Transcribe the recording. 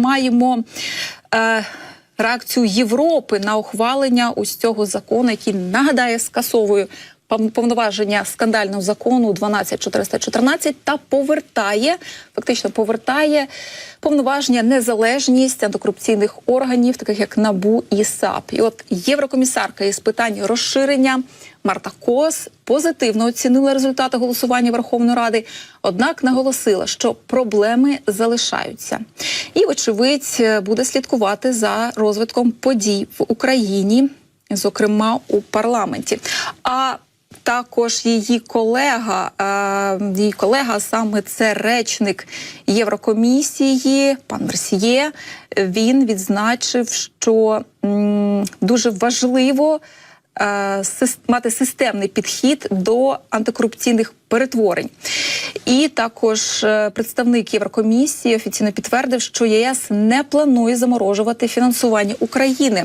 маємо. Е, Реакцію Європи на ухвалення ось цього закону, який нагадає скасовує повноваження скандального закону 12414 та повертає фактично повертає повноваження незалежність антикорупційних органів, таких як НАБУ і САП. І от єврокомісарка із питань розширення Марта Кос позитивно оцінила результати голосування Верховної Ради, однак наголосила, що проблеми залишаються, і вочевидь буде слідкувати за розвитком подій в Україні, зокрема у парламенті. А також її колега, е, її колега, саме це речник Єврокомісії, пан Мерсьє. Він відзначив, що дуже важливо е, мати системний підхід до антикорупційних перетворень. І також е, представник Єврокомісії офіційно підтвердив, що ЄС не планує заморожувати фінансування України.